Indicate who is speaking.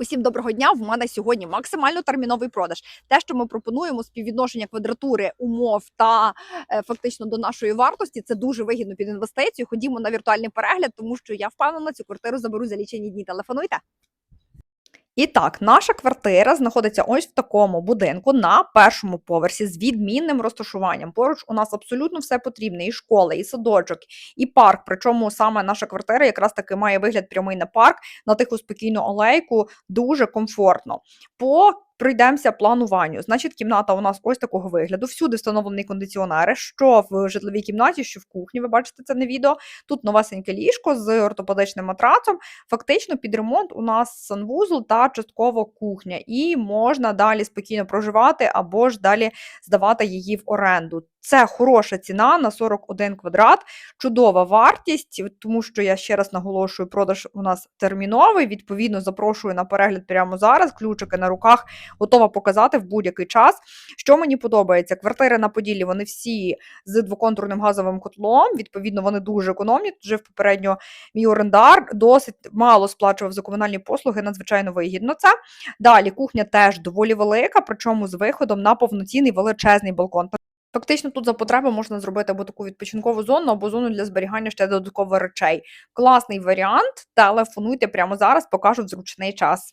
Speaker 1: Усім доброго дня. В мене сьогодні максимально терміновий продаж. Те, що ми пропонуємо, співвідношення квадратури, умов та е, фактично до нашої вартості, це дуже вигідно під інвестицію. Ходімо на віртуальний перегляд, тому що я впевнена, цю квартиру заберу за лічені дні. Телефонуйте. І так, наша квартира знаходиться ось в такому будинку на першому поверсі з відмінним розташуванням. Поруч у нас абсолютно все потрібне: і школа, і садочок, і парк. Причому саме наша квартира якраз таки має вигляд прямий на парк, на тиху спокійну алейку, дуже комфортно. По Пройдемося плануванню. Значить, кімната у нас ось такого вигляду. Всюди встановлені кондиціонери, що в житловій кімнаті, що в кухні. Ви бачите це на відео. Тут новесеньке ліжко з ортопедичним матрацом. Фактично під ремонт у нас санвузол та частково кухня, і можна далі спокійно проживати або ж далі здавати її в оренду. Це хороша ціна на 41 квадрат, чудова вартість, тому що я ще раз наголошую, продаж у нас терміновий. Відповідно, запрошую на перегляд прямо зараз. Ключики на руках готова показати в будь-який час. Що мені подобається, квартири на Поділлі вони всі з двоконтурним газовим котлом. Відповідно, вони дуже економні. Тут жив попередньо мій орендар, досить мало сплачував за комунальні послуги, надзвичайно вигідно це. Далі кухня теж доволі велика, причому з виходом на повноцінний величезний балкон. Фактично тут за потреби можна зробити або таку відпочинкову зону, або зону для зберігання ще додаткових речей. Класний варіант. Телефонуйте прямо зараз, покажу в зручний час.